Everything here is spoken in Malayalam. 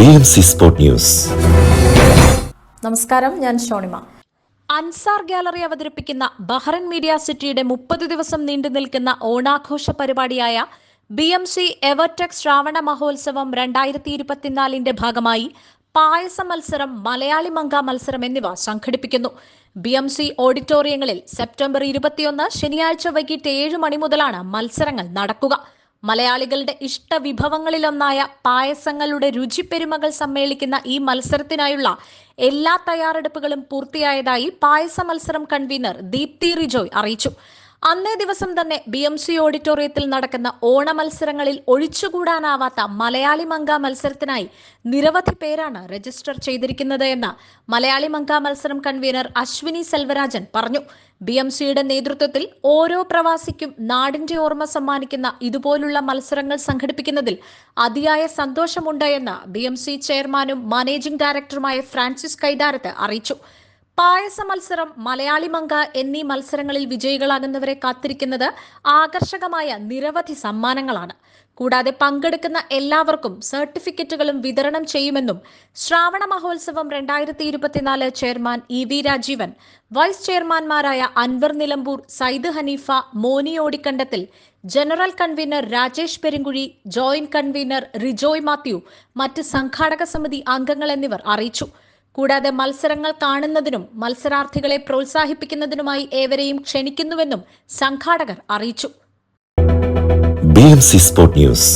B M C sport news. നമസ്കാരം ഞാൻ ഷോണിമ. അൻസാർ ഗാലറി അവതരിപ്പിക്കുന്ന ബഹ്റൻ മീഡിയ സിറ്റിയുടെ മുപ്പത് ദിവസം നീണ്ടു നിൽക്കുന്ന ഓണാഘോഷ പരിപാടിയായ B M C Evertech Shravana Mahotsavam രണ്ടായിരത്തി ഇരുപത്തിനാലിന്റെ ഭാഗമായി പായസ മത്സരം മലയാളി മങ്ക മത്സരം എന്നിവ സംഘടിപ്പിക്കുന്നു. ബി എം സി ഓഡിറ്റോറിയങ്ങളിൽ സെപ്റ്റംബർ ഇരുപത്തിയൊന്ന് ശനിയാഴ്ച വൈകിട്ട് ഏഴ് മണി മുതലാണ് മത്സരങ്ങൾ നടക്കുക. മലയാളികളുടെ ഇഷ്ട വിഭവങ്ങളിലൊന്നായ പായസങ്ങളുടെ രുചിപ്പെരുമകൾ സമ്മേളിക്കുന്ന ഈ മത്സരത്തിനായുള്ള എല്ലാ തയ്യാറെടുപ്പുകളും പൂർത്തിയായതായി പായസ മത്സരം കൺവീനർ ദീപ്തി റിജോയ് അറിയിച്ചു. അന്നേ ദിവസം തന്നെ ബി എം സി ഓഡിറ്റോറിയത്തിൽ നടക്കുന്ന ഓണ മത്സരങ്ങളിൽ ഒഴിച്ചുകൂടാനാവാത്ത മലയാളി മങ്ക മത്സരത്തിനായി നിരവധി പേരാണ് രജിസ്റ്റർ ചെയ്തിരിക്കുന്നത് എന്ന് മലയാളി മങ്ക മത്സരം കൺവീനർ അശ്വിനി സെൽവരാജൻ പറഞ്ഞു. ബി എം സിയുടെ നേതൃത്വത്തിൽ ഓരോ പ്രവാസിക്കും നാടിന്റെ ഓർമ്മ സമ്മാനിക്കുന്ന ഇതുപോലുള്ള മത്സരങ്ങൾ സംഘടിപ്പിക്കുന്നതിൽ അതിയായ സന്തോഷമുണ്ട് എന്ന് ബി എം സി ചെയർമാനും മാനേജിംഗ് ഡയറക്ടറുമായ ഫ്രാൻസിസ് കൈതാരത്ത് അറിയിച്ചു. പായസ മത്സരം മലയാളി മങ്ക എന്നീ മത്സരങ്ങളിൽ വിജയികളാകുന്നവരെ കാത്തിരിക്കുന്നത് ആകർഷകമായ നിരവധി സമ്മാനങ്ങളാണ്. കൂടാതെ പങ്കെടുക്കുന്ന എല്ലാവർക്കും സർട്ടിഫിക്കറ്റുകളും വിതരണം ചെയ്യുമെന്നും ശ്രാവണ മഹോത്സവം രണ്ടായിരത്തി ഇരുപത്തിനാല് chairman E V Rajeevan vice ചെയർമാൻമാരായ Anwar Nilambur Sayyid Haneefa Moni Odikkandathil general convener Rajesh Perunkuzhi joint convener Rijoy Mathew മറ്റ് സംഘാടക സമിതി അംഗങ്ങൾ എന്നിവർ അറിയിച്ചു. കൂടാതെ മത്സരങ്ങൾ കാണുന്നതിനും മത്സരാർത്ഥികളെ പ്രോത്സാഹിപ്പിക്കുന്നതിനുമായി ഏവരെയും ക്ഷണിക്കുന്നുവെന്നും സംഘാടകർ അറിയിച്ചു. B news